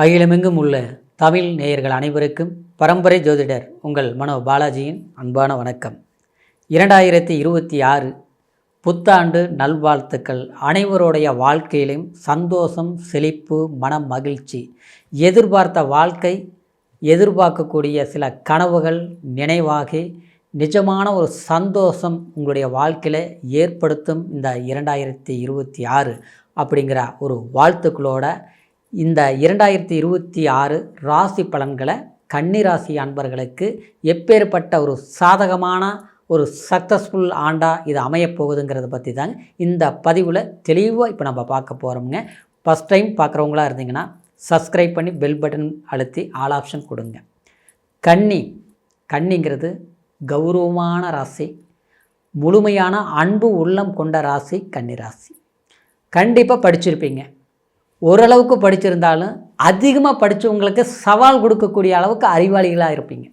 அகிலமெங்கும் உள்ள தமிழ் நேயர்கள் அனைவருக்கும் பரம்பரை ஜோதிடர் உங்கள் மனோ பாலாஜியின் அன்பான வணக்கம். இரண்டாயிரத்தி இருபத்தி ஆறு புத்தாண்டு நல்வாழ்த்துக்கள். அனைவருடைய வாழ்க்கையிலும் சந்தோஷம் செழிப்பு மன மகிழ்ச்சி. எதிர்பார்த்த வாழ்க்கை எதிர்பார்க்கக்கூடிய சில கனவுகள் நினைவாகி நிஜமான ஒரு சந்தோஷம் உங்களுடைய வாழ்க்கையில் ஏற்படுத்தும் இந்த இரண்டாயிரத்தி இருபத்தி ஆறு அப்படிங்கிற ஒரு வாழ்த்துக்களோட இந்த இரண்டாயிரத்தி இருபத்தி ஆறு ராசி பலன்களை கன்னிராசி அன்பர்களுக்கு எப்பேற்பட்ட ஒரு சாதகமான ஒரு சக்ஸஸ்ஃபுல் ஆண்டாக இது அமையப்போகுதுங்கிறத பற்றி தாங்க இந்த பதிவில் தெளிவாக இப்போ நம்ம பார்க்க போகிறோம்ங்க ஃபஸ்ட் டைம் பார்க்குறவங்களா இருந்தீங்கன்னா சப்ஸ்கிரைப் பண்ணி பெல் பட்டன் அழுத்தி ஆல் ஆப்ஷன் கொடுங்க. கன்னி கன்னிங்கிறது கௌரவமான ராசி முழுமையான அன்பு உள்ளம் கொண்ட ராசி கன்னி ராசி கண்டிப்பாக படிச்சிருப்பீங்க. ஓரளவுக்கு படிச்சிருந்தாலும் அதிகமாக படித்தவங்களுக்கு சவால் கொடுக்கக்கூடிய அளவுக்கு அறிவாளிகளாக இருப்பீங்க.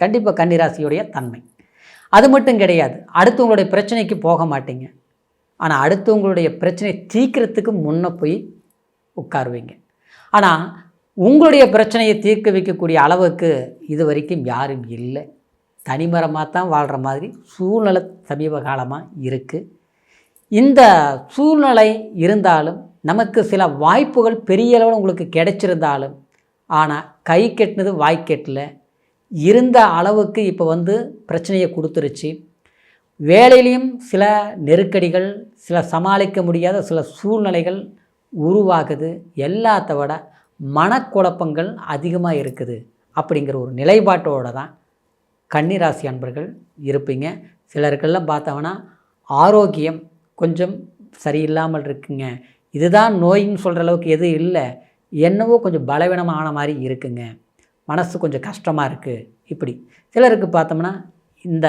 கண்டிப்பாக கன்னிராசியுடைய தன்மை. அது மட்டும் கிடையாது. அடுத்தவங்களுடைய பிரச்சனைக்கு போக மாட்டீங்க. ஆனால் அடுத்தவங்களுடைய பிரச்சனை தீர்க்கறதுக்கு முன்னே போய் உட்காருவீங்க. ஆனால் உங்களுடைய பிரச்சனையை தீர்க்க வைக்கக்கூடிய அளவுக்கு இது வரைக்கும் யாரும் இல்லை. தனிமரமாக தான் வாழ்கிற மாதிரி சூழ்நிலை சமீப காலமாக இருக்குது இந்த சூழ்நிலை இருந்தாலும் நமக்கு சில வாய்ப்புகள் பெரிய அளவில் உங்களுக்கு கிடைச்சிருந்தாலும் ஆனால் கை கெட்டினது வாய் கெட்டல. இருந்த அளவுக்கு இப்போ வந்து பிரச்சனையை கொடுத்துருச்சு. வேலையிலையும் சில நெருக்கடிகள் சில சமாளிக்க முடியாத சில சூழ்நிலைகள் உருவாகுது. எல்லாத்த விட மனக்குழப்பங்கள் அதிகமாக இருக்குது அப்படிங்கிற ஒரு நிலைப்பாட்டோடு தான் கன்னிராசி அன்பர்கள் இருப்பீங்க. சிலருக்கெல்லாம் பார்த்தோம்னா ஆரோக்கியம் கொஞ்சம் சரியில்லாமல் இருக்குங்க. இதுதான் நோயின்னு சொல்கிற அளவுக்கு எதுவும் இல்லை. என்னவோ கொஞ்சம் பலவீனமான மாதிரி இருக்குங்க. மனசு கொஞ்சம் கஷ்டமாக இருக்குது இப்படி. சிலருக்கு பார்த்தோம்னா இந்த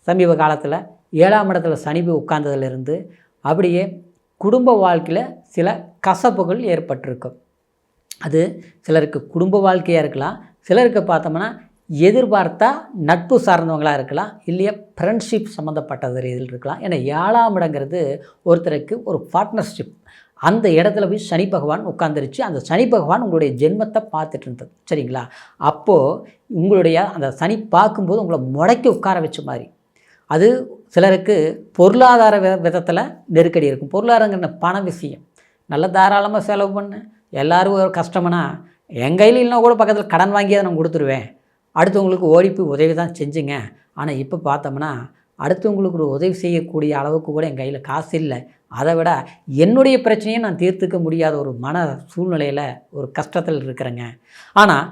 சமீப காலத்தில் ஏழாம் இடத்துல சனிபு உட்கார்ந்ததுலேருந்து அப்படியே குடும்ப வாழ்க்கையில் சில கசப்புகள் ஏற்பட்டிருக்கும் அது சிலருக்கு குடும்ப வாழ்க்கையாக இருக்கலாம். சிலருக்கு பார்த்தோம்னா எதிர்பார்த்தா நட்பு சார்ந்தவங்களாக இருக்கலாம். இல்லையா ஃப்ரெண்ட்ஷிப் சம்மந்தப்பட்டது இதில் இருக்கலாம். ஏன்னா ஏழாம் இடங்கிறது ஒருத்தருக்கு ஒரு பார்ட்னர்ஷிப் அந்த இடத்துல போய் சனி பகவான் உட்காந்துருச்சு அந்த சனி பகவான் உங்களுடைய ஜென்மத்தை பார்த்துட்டு இருந்தது. சரிங்களா? அப்போது உங்களுடைய அந்த சனி பார்க்கும்போது உங்களை முடக்கி உட்கார வச்ச மாதிரி. அது சிலருக்கு பொருளாதார விதத்தில் நெருக்கடி இருக்கும். பொருளாதாரங்கிற பண விஷயம். நல்ல தாராளமாக செலவு பண்ணு. எல்லோரும் ஒரு கஷ்டம்னா என் கையில் இல்லைனா கூட பக்கத்தில் கடன் வாங்கி அதை நான் கொடுத்துருவேன். அடுத்தவங்களுக்கு ஓடி போய் உதவி தான் செஞ்சுங்க. ஆனால் இப்போ பார்த்தோம்னா அடுத்தவங்களுக்கு ஒரு உதவி செய்யக்கூடிய அளவுக்கு கூட என் கையில் காசு இல்லை. அதை விட என்னுடைய பிரச்சனையை நான் தீர்த்துக்க முடியாத ஒரு மன சூழ்நிலையில் ஒரு கஷ்டத்தில் இருக்கிறேங்க. ஆனால்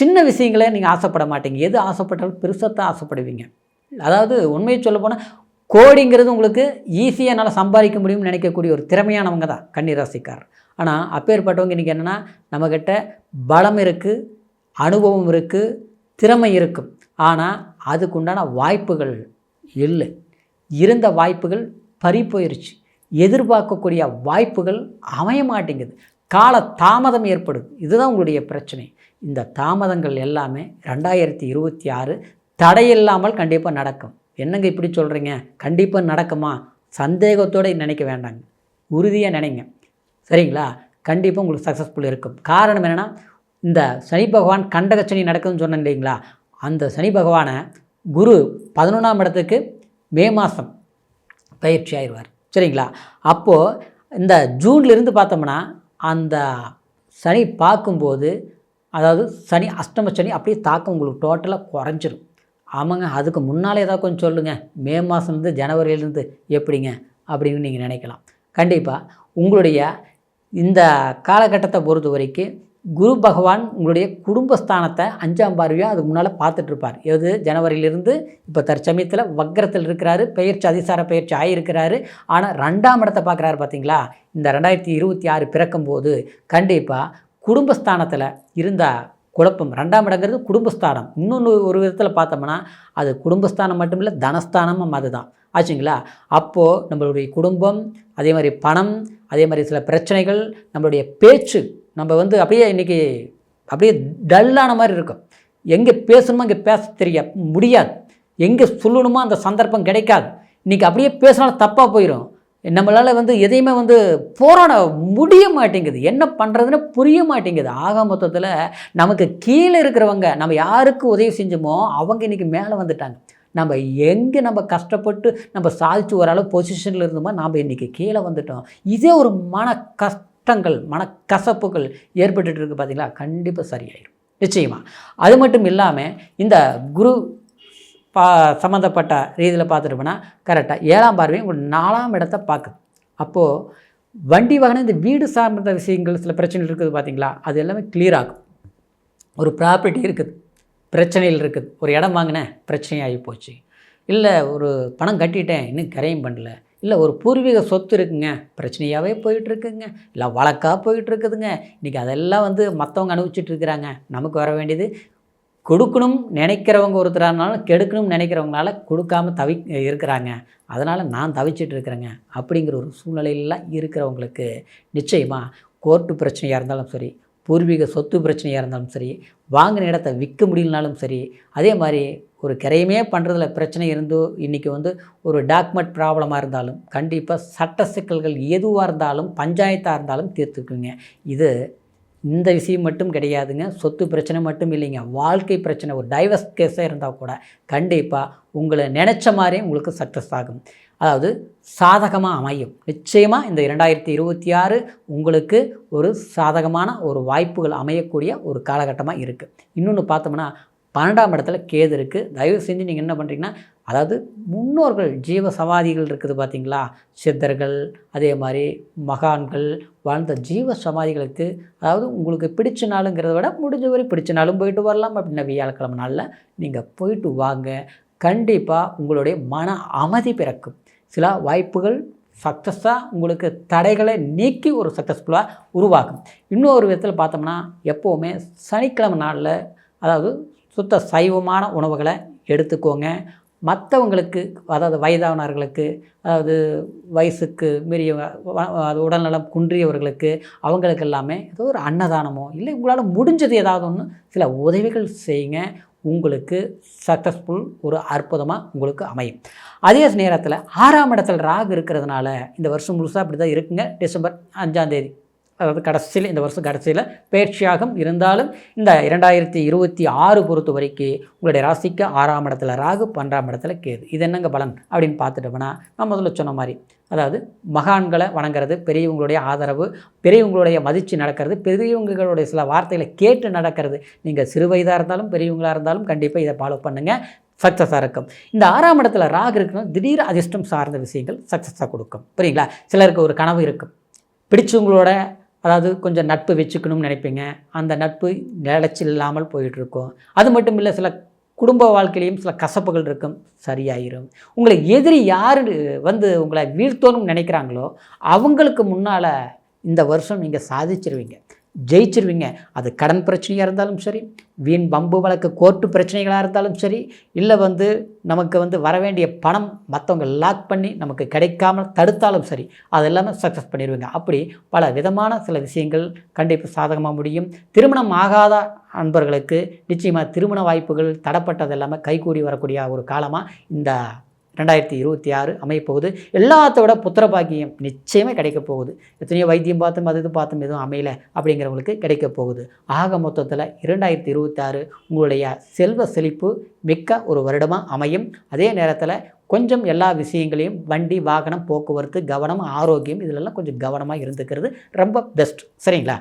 சின்ன விஷயங்களே நீங்கள் ஆசைப்பட மாட்டீங்க. எது ஆசைப்பட்டாலும் பெருசாக ஆசைப்படுவீங்க. அதாவது உண்மையை சொல்ல போனால் கோடிங்கிறது உங்களுக்கு ஈஸியாக என்னால் சம்பாதிக்க முடியும்னு நினைக்கக்கூடிய ஒரு திறமையானவங்க தான் கன்னிராசிக்காரர். ஆனால் அப்பேற்பட்டவங்க இன்றைக்கி என்னென்னா நம்மக்கிட்ட பலம் இருக்குது அனுபவம் இருக்குது திறமை இருக்கும் ஆனால் அதுக்குண்டான வாய்ப்புகள் இல்லை. இருந்த வாய்ப்புகள் பறி போயிருச்சு எதிர்பார்க்கக்கூடிய வாய்ப்புகள் அமைய மாட்டேங்குது. கால தாமதம் ஏற்படுது. இதுதான் உங்களுடைய பிரச்சனை. இந்த தாமதங்கள் எல்லாமே ரெண்டாயிரத்தி இருபத்தி ஆறு தடையில்லாமல் கண்டிப்பாக நடக்கும். என்னங்க இப்படி சொல்கிறீங்க கண்டிப்பாக நடக்குமா? சந்தேகத்தோடு நினைக்க வேண்டாங்க. உறுதியாக நினைங்க. சரிங்களா? கண்டிப்பாக உங்களுக்கு சக்ஸஸ்ஃபுல் இருக்கும். காரணம் என்னென்னா இந்த சனி பகவான் கண்டக சனி நடக்குதுன்னு சொன்னேன் இல்லைங்களா? அந்த சனி பகவானை குரு பதினொன்றாம் இடத்துக்கு மே மாதம் பயிற்சி ஆயிடுவார். சரிங்களா? அப்போது இந்த ஜூன்லேருந்து பார்த்தோம்னா அந்த சனி பார்க்கும்போது அதாவது சனி அஷ்டம சனி அப்படியே தாக்கம் உங்களுக்கு டோட்டலாக குறைஞ்சிரும். ஆமாங்க அதுக்கு முன்னால் ஏதாவது கொஞ்சம் சொல்லுங்கள் மே மாதம்லேருந்து ஜனவரியிலேருந்து எப்படிங்க அப்படின்னு நீங்கள் நினைக்கலாம். கண்டிப்பாக உங்களுடைய இந்த காலகட்டத்தை பொறுத்த வரைக்கும் குரு பகவான் உங்களுடைய குடும்பஸ்தானத்தை அஞ்சாம் பார்வையாக அதுக்கு முன்னால் பார்த்துட்ருப்பார் எது? ஜனவரியிலிருந்து இப்போ தற்சமயத்தில் வக்கரத்தில் இருக்கிறாரு பயிற்சி அதிசார பயிற்சி ஆகியிருக்கிறாரு ஆனால் ரெண்டாம் இடத்தை பார்க்குறாரு பார்த்தீங்களா இந்த ரெண்டாயிரத்தி இருபத்தி ஆறு பிறக்கும்போது கண்டிப்பாக குடும்பஸ்தானத்தில் இருந்தால் குழப்பம். ரெண்டாம் இடங்கிறது குடும்பஸ்தானம். இன்னொன்று ஒரு விதத்தில் பார்த்தோம்னா அது குடும்பஸ்தானம் மட்டும் இல்லை தனஸ்தானமும் அதுதான். ஆச்சுங்களா? அப்போது நம்மளுடைய குடும்பம் அதே மாதிரி பணம் அதே மாதிரி சில பிரச்சனைகள் நம்மளுடைய பேச்சு நம்ம வந்து அப்படியே இன்றைக்கி அப்படியே டல்லான மாதிரி இருக்கும். எங்கே பேசணுமோ அங்கே பேச தெரிய முடியாது. எங்கே சொல்லணுமோ அந்த சந்தர்ப்பம் கிடைக்காது. இன்றைக்கி அப்படியே பேசினாலும் தப்பாக போயிடும் நம்மளால் வந்து எதையுமே வந்து போராட முடிய மாட்டேங்குது. என்ன பண்ணுறதுன்னு புரிய மாட்டேங்குது. ஆக மொத்தத்தில் நமக்கு கீழே இருக்கிறவங்க நம்ம யாருக்கு உதவி செஞ்சோமோ அவங்க இன்றைக்கி மேலே வந்துட்டாங்க. நம்ம எங்கே நம்ம கஷ்டப்பட்டு நம்ம சாதிச்சு ஓரளவு பொசிஷனில் இருந்தோமோ நாம் இன்றைக்கி கீழே வந்துட்டோம். இதே ஒரு மன கஷ்டங்கள் மனக்கசப்புகள் ஏற்பட்டுட்டு இருக்கு பார்த்தீங்களா கண்டிப்பாக சரியாயிடும் நிச்சயமாக அது மட்டும் இல்லாமல் இந்த குரு பா சம்மந்தப்பட்ட ரீதியில் பார்த்துட்டோம்னா கரெக்டாக ஏழாம் பார்வையும் ஒரு நாலாம் இடத்த பார்க்குது அப்போது வண்டி வாகனம் இந்த வீடு சார்ந்த விஷயங்கள் சில பிரச்சனைகள் இருக்குது பார்த்தீங்களா அது எல்லாமே கிளியர் ஆகும். ஒரு ப்ராப்பர்ட்டி இருக்குது. பிரச்சனைகள் இருக்குது. ஒரு இடம் வாங்கினேன் பிரச்சனையாகி போச்சு. இல்லை ஒரு பணம் கட்டிட்டேன் இன்னும் கரையும் பண்ணல. இல்லை ஒரு பூர்வீக சொத்து இருக்குங்க. பிரச்சனையாகவே போயிட்டுருக்குங்க. இல்லை வழக்காக போயிட்டுருக்குதுங்க. இன்றைக்கி அதெல்லாம் வந்து மற்றவங்க அனுபவிச்சுட்டு இருக்கிறாங்க நமக்கு வர வேண்டியது கொடுக்கணும் நினைக்கிறவங்க ஒருத்தரானாலும் கெடுக்கணும்னு நினைக்கிறவங்களால கொடுக்காம தவி இருக்கிறாங்க. அதனால் நான் தவிச்சிட்டு இருக்கிறேங்க அப்படிங்கிற ஒரு சூழ்நிலையெல்லாம் இருக்கிறவங்களுக்கு நிச்சயமாக கோர்ட்டு பிரச்சனையாக இருந்தாலும் சரி பூர்வீக சொத்து பிரச்சனையாக இருந்தாலும் சரி வாங்கின இடத்த விற்க முடியலனாலும் சரி அதே மாதிரி ஒரு கிரையமே பண்ணுறதுல பிரச்சனை இருந்தோ இன்றைக்கி வந்து ஒரு டாக்குமெண்ட் ப்ராப்ளமாக இருந்தாலும் கண்டிப்பாக சட்ட சிக்கல்கள் எதுவாக இருந்தாலும் பஞ்சாயத்தாக இருந்தாலும் தீர்த்துக்குங்க. இது இந்த விஷயம் மட்டும் கிடையாதுங்க. சொத்து பிரச்சனை மட்டும் இல்லைங்க. வாழ்க்கை பிரச்சனை ஒரு டைவர்ஸ் கேஸாக இருந்தால் கூட கண்டிப்பாக உங்களை நினச்ச மாதிரியே உங்களுக்கு சக்ஸஸ் ஆகும். அதாவது சாதகமாக அமையும். நிச்சயமாக இந்த இரண்டாயிரத்தி இருபத்தி ஆறு உங்களுக்கு ஒரு சாதகமான ஒரு வாய்ப்புகள் அமையக்கூடிய ஒரு காலகட்டமாக இருக்குது இன்னொன்று பார்த்தோம்னா பன்னெண்டாம் இடத்துல கேது இருக்குது தயவு செஞ்சு நீங்கள் என்ன பண்ணுறீங்கன்னா அதாவது முன்னோர்கள் ஜீவ சமாதிகள் இருக்குது பார்த்தீங்களா சித்தர்கள் அதே மாதிரி மகான்கள் வாழ்ந்த ஜீவ சமாதிகளுக்கு அதாவது உங்களுக்கு பிடிச்ச நாளுங்கிறத விட முடிஞ்ச வரை பிடிச்ச நாளும் போயிட்டு வரலாம் அப்படின்னா வியாழக்கிழமை நாளில் நீங்கள் போயிட்டு வாங்க. கண்டிப்பாக உங்களுடைய மன அமைதி பிறக்கும். சில வாய்ப்புகள் சக்ஸஸாக உங்களுக்கு தடைகளை நீக்கி ஒரு சக்ஸஸ்ஃபுல்லாக உருவாக்கும். இன்னொரு விதத்தில் பார்த்தோம்னா எப்போவுமே சனிக்கிழமை நாளில் அதாவது சுத்த சைவமான உணவுகளை எடுத்துக்கோங்க. மற்றவங்களுக்கு அதாவது வயதானவர்களுக்கு அதாவது வயசுக்கு மீறியவங்க அது உடல்நலம் குன்றியவர்களுக்கு அவங்களுக்கு எல்லாமே ஏதோ ஒரு அன்னதானமோ இல்லை உங்களால் முடிஞ்சது ஏதாவது ஒன்று சில உதவிகள் செய்யுங்க. உங்களுக்கு சக்ஸஸ்ஃபுல் ஒரு அற்புதமாக உங்களுக்கு அமையும். அதே நேரத்தில் ஆறாம் இடத்துல ராகு இருக்கிறதுனால இந்த வருஷம் முழுசாக அப்படி தான் இருக்குங்க. டிசம்பர் அஞ்சாந்தேதி அதாவது கடைசியில் இந்த வருஷம் கடைசியில் பேர்ச்சியாகும் இருந்தாலும் இந்த இரண்டாயிரத்தி இருபத்தி ஆறு பொறுத்த வரைக்கும் உங்களுடைய ராசிக்கு ஆறாம் இடத்துல ராகு பன்னெண்டாம் இடத்துல கேது. இது என்னங்க பலன் அப்படின்னு பார்த்துட்டோம்னா நான் முதல்ல சொன்ன மாதிரி அதாவது மகான்களை வணங்குறது பெரியவங்களுடைய ஆதரவு பெரியவங்களுடைய மதித்து நடக்கிறது பெரியவங்களுடைய சில வார்த்தைகளை கேட்டு நடக்கிறது. நீங்கள் சிறு வயதாக இருந்தாலும் பெரியவங்களாக இருந்தாலும் கண்டிப்பாக இதை ஃபாலோ பண்ணுங்கள் சக்ஸஸாக இருக்கும். இந்த ஆறாம் இடத்துல ராகு இருக்கணும் திடீர் அதிர்ஷ்டம் சார்ந்த விஷயங்கள் சக்ஸஸாக கொடுக்கும். புரியுங்களா? சிலருக்கு ஒரு கனவு இருக்கும். பிடிச்சவங்களோட அதாவது கொஞ்சம் நட்பு வச்சுக்கணும்னு நினைப்பீங்க. அந்த நட்பு நிலச்சி இல்லாமல் போயிட்டுருக்கும். அது மட்டும் இல்லை சில குடும்ப வாழ்க்கையிலையும் சில கசப்புகள் இருக்கும். சரியாயிரும். உங்களை எதிரி யார் வந்து உங்களை வீழ்த்தோன்னு நினைக்கிறாங்களோ அவங்களுக்கு முன்னால் இந்த வருஷம் நீங்கள் சாதிச்சிருவீங்க. ஜெயிச்சிருவீங்க. அது கடன் பிரச்சனையாக இருந்தாலும் சரி வீண் பம்பு வழக்கு கோர்ட்டு பிரச்சனைகளாக இருந்தாலும் சரி இல்லை வந்து நமக்கு வந்து வர வேண்டிய பணம் மற்றவங்க லாக் பண்ணி நமக்கு கிடைக்காமல் தடுத்தாலும் சரி அது எல்லாமே சக்ஸஸ் பண்ணிடுவீங்க. அப்படி பல விதமான சில விஷயங்கள் கண்டிப்பாக சாதகமாக முடியும். திருமணம் ஆகாத அன்பர்களுக்கு நிச்சயமாக திருமண வாய்ப்புகள் தடப்பட்டது எல்லாமே கைகூடி வரக்கூடிய ஒரு காலமாக இந்த ரெண்டாயிரத்தி இருபத்தி ஆறு அமையப்போகுது. எல்லாத்தோட புத்திர பாக்கியம் நிச்சயமே கிடைக்க போகுது. எத்தனையோ வைத்தியம் பார்த்தும் அது இது பார்த்தும் எதுவும் அமையல அப்படிங்கிறவங்களுக்கு கிடைக்க போகுது. ஆக மொத்தத்தில் இரண்டாயிரத்தி இருபத்தாறு உங்களுடைய செல்வ செழிப்பு மிக்க ஒரு வருடமாக அமையும். அதே நேரத்தில் கொஞ்சம் எல்லா விஷயங்களையும் வண்டி வாகனம் போக்குவரத்து கவனம் ஆரோக்கியம் இதிலெல்லாம் கொஞ்சம் கவனமாக இருந்துக்கிறது ரொம்ப பெஸ்ட் சரிங்களா?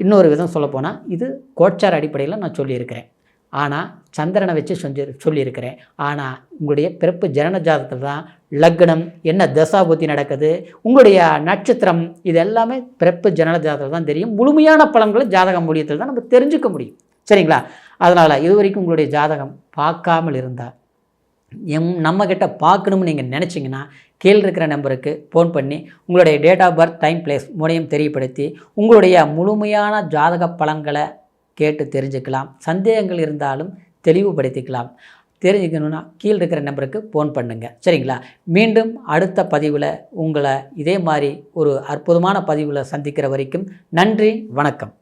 இன்னொரு விதம் சொல்லப்போனால் இது கோச்சார் அடிப்படையில் நான் சொல்லியிருக்கிறேன். ஆனால் சந்திரனை வச்சு சொல்லி சொல்லியிருக்கிறேன். ஆனால் உங்களுடைய பிறப்பு ஜனன ஜாதகத்தில் தான் லக்னம் என்ன தசாபுத்தி நடக்குது உங்களுடைய நட்சத்திரம் இது எல்லாமே பிறப்பு ஜனன ஜாதகத்தில் தான் தெரியும். முழுமையான பலன்களை ஜாதக மூலியத்தில் தான் நம்ம தெரிஞ்சுக்க முடியும். சரிங்களா? அதனால் இது வரைக்கும் உங்களுடைய ஜாதகம் பார்க்காமல் இருந்தால் எம் நம்மக்கிட்ட பார்க்கணும்னு நீங்கள் நினச்சிங்கன்னா கீழே இருக்கிற நம்பருக்கு ஃபோன் பண்ணி உங்களுடைய date of birth time place மூலையும் தெரியப்படுத்தி உங்களுடைய முழுமையான ஜாதக பலன்களை கேட்டு தெரிஞ்சுக்கலாம். சந்தேகங்கள் இருந்தாலும் தெளிவுபடுத்திக்கலாம். தெரிஞ்சுக்கணுன்னா கீழே இருக்கிற நம்பருக்கு ஃபோன் பண்ணுங்கள் சரிங்களா? மீண்டும் அடுத்த பதிவில் உங்களை இதே மாதிரி ஒரு அற்புதமான பதிவில் சந்திக்கிற வரைக்கும் நன்றி வணக்கம்.